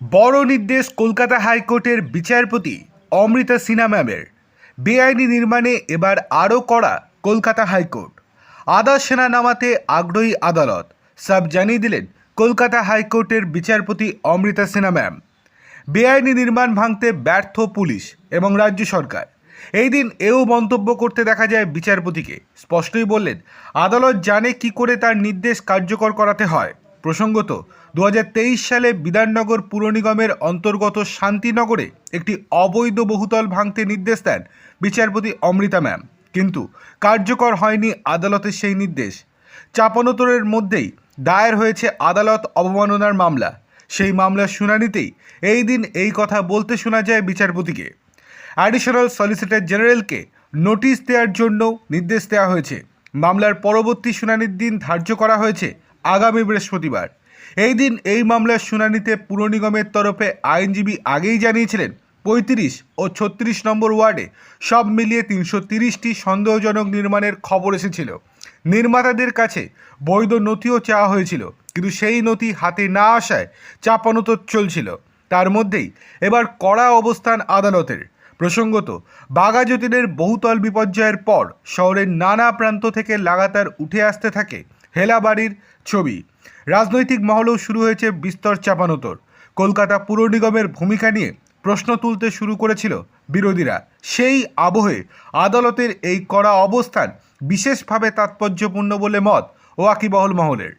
বড় নির্দেশ কলকাতা হাইকোর্টের বিচারপতি অমৃতা সিনহা ম্যামের। বেআইনি নির্মাণে এবার আরও কড়া কলকাতা হাইকোর্ট। আদার সেনা নামাতে আগ্রহী আদালত, সব জানিয়ে দিলেন কলকাতা হাইকোর্টের বিচারপতি অমৃতা সিনহা ম্যাম। বেআইনি নির্মাণ ভাঙতে ব্যর্থ পুলিশ এবং রাজ্য সরকার। এই দিন এও মন্তব্য করতে দেখা যায় বিচারপতিকে। স্পষ্টই বললেন, আদালত জানে কি করে তার নির্দেশ কার্যকর করাতে হয়। প্রসঙ্গত দু হাজার তেইশ সালে বিধাননগর পুর নিগমের অন্তর্গত শান্তিনগরে একটি অবৈধ বহুতল ভাঙতে নির্দেশ দেন বিচারপতি অমৃতা ম্যাম। কিন্তু কার্যকর হয়নি আদালতের সেই নির্দেশ। চাপানোতরের মধ্যেই দায়ের হয়েছে আদালত অবমাননার মামলা। সেই মামলার শুনানিতেই এই দিন এই কথা বলতে শোনা যায় বিচারপতিকে। অ্যাডিশনাল সলিসিটর জেনারেলকে নোটিশ দেওয়ার জন্য নির্দেশ দেওয়া হয়েছে। মামলার পরবর্তী শুনানির দিন ধার্য করা হয়েছে আগামী বৃহস্পতিবার। এই দিন এই মামলার শুনানিতে পুর নিগমের তরফে আইনজীবী আগেই জানিয়েছিলেন, পঁয়ত্রিশ ও ছত্রিশ নম্বর ওয়ার্ডে সব মিলিয়ে তিনশো তিরিশটি সন্দেহজনক নির্মাণের খবর এসেছিল। নির্মাতাদের কাছে বৈধ নথিও চাওয়া হয়েছিল, কিন্তু সেই নথি হাতে না আসায় চাপানোতর চলছিল। তার মধ্যেই এবার কড়া অবস্থান আদালতের। প্রসঙ্গত, বাঘাযতীনের বহুতল বিপর্যয়ের পর শহরের নানা প্রান্ত থেকে লাগাতার উঠে আসতে থাকে হেলাবাড়ির ছবি। রাজনৈতিক মহলেও শুরু হয়েছে বিস্তর চাপানোতর। কলকাতা পুর নিগমের ভূমিকা নিয়ে প্রশ্ন তুলতে শুরু করেছিল বিরোধীরা। সেই আবহে আদালতের এই কড়া অবস্থান বিশেষভাবে তাৎপর্যপূর্ণ বলে মত ওয়াকিবহল মহলের।